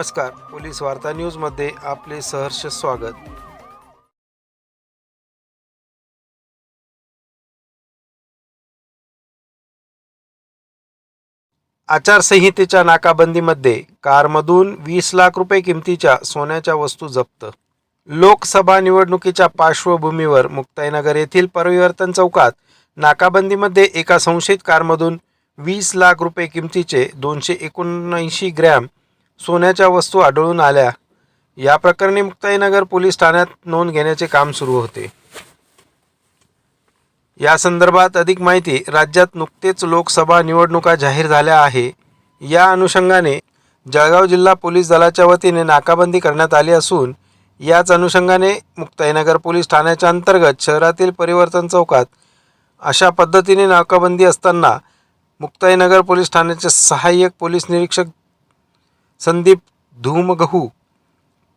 नमस्कार. पोलीस वार्ता न्यूजमध्ये आपले सहर्ष स्वागत. आचारसंहितेच्या नाकाबंदीमध्ये कारमधून वीस लाख रुपये किमतीच्या सोन्याच्या वस्तू जप्त. लोकसभा निवडणुकीच्या पार्श्वभूमीवर मुक्ताईनगर येथील परिवर्तन चौकात नाकाबंदीमध्ये एका संशयित कारमधून वीस लाख रुपये किमतीचे दोनशे एकोणऐंशी ग्रॅम सोन्याच्या वस्तू आढळून आल्या. या प्रकरणी मुक्ताईनगर पोलीस ठाण्यात नोंद घेण्याचे काम सुरू होते. या संदर्भात अधिक माहिती राज्यात नुकतेच लोकसभा निवडणुका जाहीर झाल्या आहे. या अनुषंगाने जळगाव जिल्हा पोलीस दलाच्या वतीने नाकाबंदी करण्यात आली असून याच अनुषंगाने मुक्ताईनगर पोलीस ठाण्याच्या अंतर्गत शहरातील परिवर्तन चौकात अशा पद्धतीने नाकाबंदी असताना मुक्ताईनगर पोलीस ठाण्याचे सहाय्यक पोलीस निरीक्षक Sandeep Dhumgahu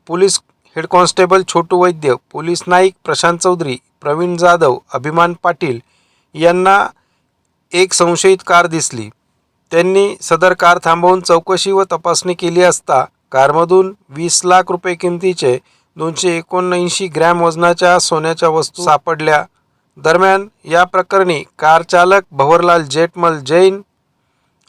police head constable Chhotu Vaidya police naik Prashant Chaudhari Pravin Jadhav Abhiman Patil यांना एक संशयित कार दिसली. त्यांनी सदर कार थांबवून चौकशी व तपासणी केली असता कारमधून वीस लाख रुपये किमतीचे दोनशे एकोणऐंशी ग्रॅम वजनाच्या सोन्याच्या वस्तू सापडल्या. दरम्यान या प्रकरणी कार चालक भवरलाल जेठमल जैन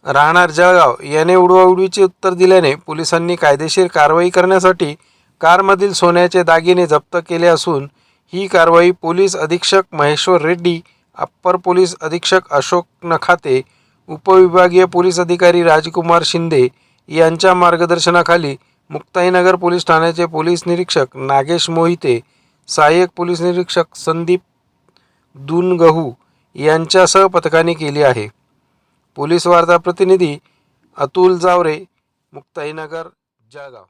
राहणार जळगाव याने उडवाउडवीचे उत्तर दिल्याने पोलिसांनी कायदेशीर कारवाई करण्यासाठी कारमधील सोन्याचे दागिने जप्त केले असून ही कारवाई पोलीस अधीक्षक महेश्वर रेड्डी अप्पर पोलीस अधीक्षक अशोक नखाते उपविभागीय पोलीस अधिकारी राजकुमार शिंदे यांच्या मार्गदर्शनाखाली मुक्ताईनगर पोलीस ठाण्याचे पोलीस निरीक्षक नागेश मोहिते सहाय्यक पोलीस निरीक्षक संदीप दुनगहू यांच्यासह पथकाने केली आहे. पोलीस वार्ता प्रतिनिधी अतुल जावरे मुक्ताईनगर जळगाव.